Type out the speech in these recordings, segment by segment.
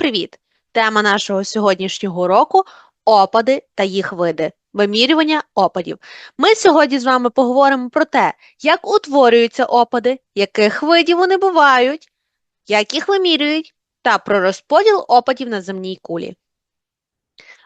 привіт! Тема нашого сьогоднішнього уроку опади та їх види. Вимірювання опадів. Ми сьогодні з вами поговоримо про те, як утворюються опади, яких видів вони бувають, як їх вимірюють, та про розподіл опадів на земній кулі.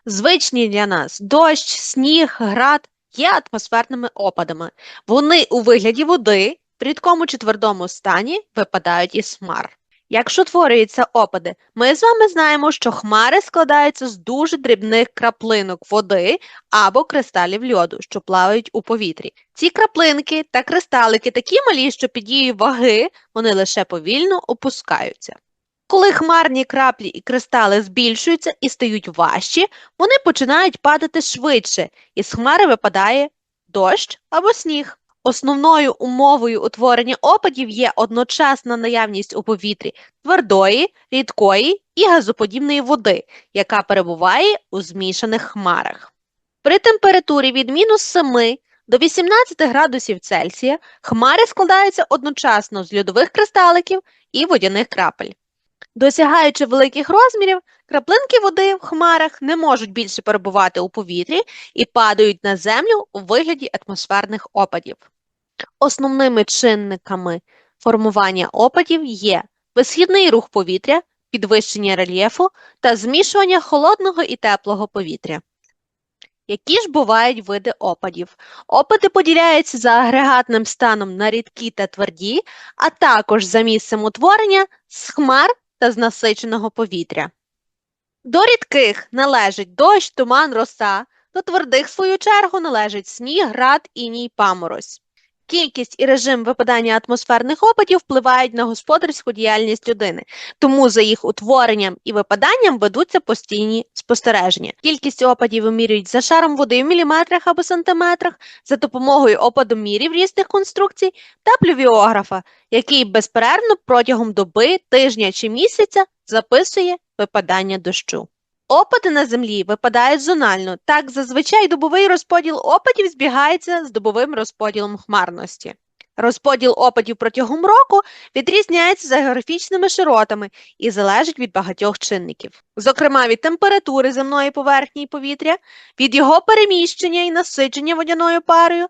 Звичні для нас дощ, сніг, град є атмосферними опадами. Вони у вигляді води, в рідкому чи твердому стані випадають із хмар. Якщо утворюються опади, ми з вами знаємо, що хмари складаються з дуже дрібних краплинок води або кристалів льоду, що плавають у повітрі. Ці краплинки та кристалики такі малі, що під дією ваги вони лише повільно опускаються. Коли хмарні краплі і кристали збільшуються і стають важчі, вони починають падати швидше, і з хмари випадає дощ або сніг. Основною умовою утворення опадів є одночасна наявність у повітрі твердої, рідкої і газоподібної води, яка перебуває у змішаних хмарах. При температурі від мінус 7 до 18 градусів Цельсія хмари складаються одночасно з льодових кристаликів і водяних крапель. Досягаючи великих розмірів, краплинки води в хмарах не можуть більше перебувати у повітрі і падають на землю у вигляді атмосферних опадів. Основними чинниками формування опадів є висхідний рух повітря, підвищення рельєфу та змішування холодного і теплого повітря. Які ж бувають види опадів? Опади поділяються за агрегатним станом на рідкі та тверді, а також за місцем утворення з хмар та з насиченого повітря. До рідких належить дощ, туман, роса, до твердих, в свою чергу, належить сніг, град, іній, паморозь. Кількість і режим випадання атмосферних опадів впливають на господарську діяльність людини, тому за їх утворенням і випаданням ведуться постійні спостереження. Кількість опадів вимірюють за шаром води в міліметрах або сантиметрах, за допомогою опадомірів різних конструкцій та плювіографа, який безперервно протягом доби, тижня чи місяця записує випадання дощу. Опади на землі випадають зонально, так зазвичай добовий розподіл опадів збігається з добовим розподілом хмарності. Розподіл опадів протягом року відрізняється за географічними широтами і залежить від багатьох чинників, зокрема від температури земної поверхні і повітря, від його переміщення і насичення водяною парою,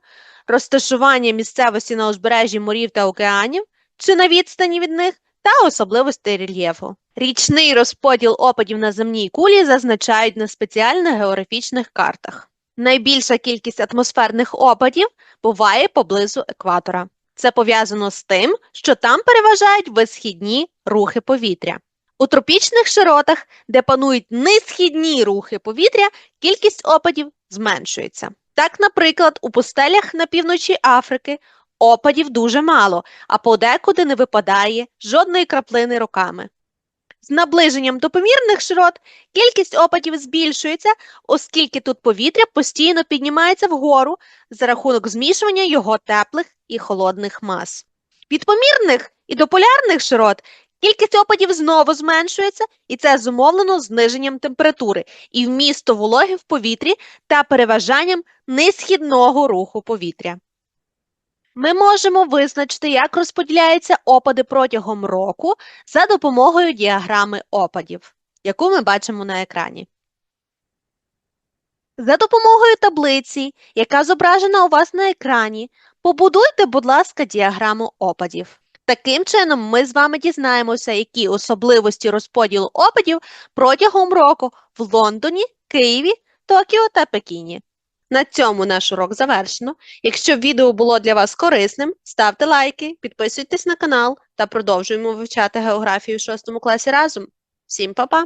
розташування місцевості на узбережжі морів та океанів чи на відстані від них та особливостей рельєфу. Річний розподіл опадів на земній кулі зазначають на спеціальних географічних картах. Найбільша кількість атмосферних опадів буває поблизу екватора. Це пов'язано з тим, що там переважають висхідні рухи повітря. У тропічних широтах, де панують несхідні рухи повітря, кількість опадів зменшується. Так, наприклад, у пустелях на півночі Африки опадів дуже мало, а подекуди не випадає жодної краплини роками. З наближенням до помірних широт кількість опадів збільшується, оскільки тут повітря постійно піднімається вгору за рахунок змішування його теплих і холодних мас. Від помірних і до полярних широт кількість опадів знову зменшується, і це зумовлено зниженням температури і вмісту вологи в повітрі та переважанням несхідного руху повітря. Ми можемо визначити, як розподіляються опади протягом року за допомогою діаграми опадів, яку ми бачимо на екрані. За допомогою таблиці, яка зображена у вас на екрані, побудуйте, будь ласка, діаграму опадів. Таким чином, ми з вами дізнаємося, які особливості розподілу опадів протягом року в Лондоні, Києві, Токіо та Пекіні. На цьому наш урок завершено. Якщо відео було для вас корисним, ставте лайки, підписуйтесь на канал та продовжуємо вивчати географію в 6 класі разом. Всім па-па!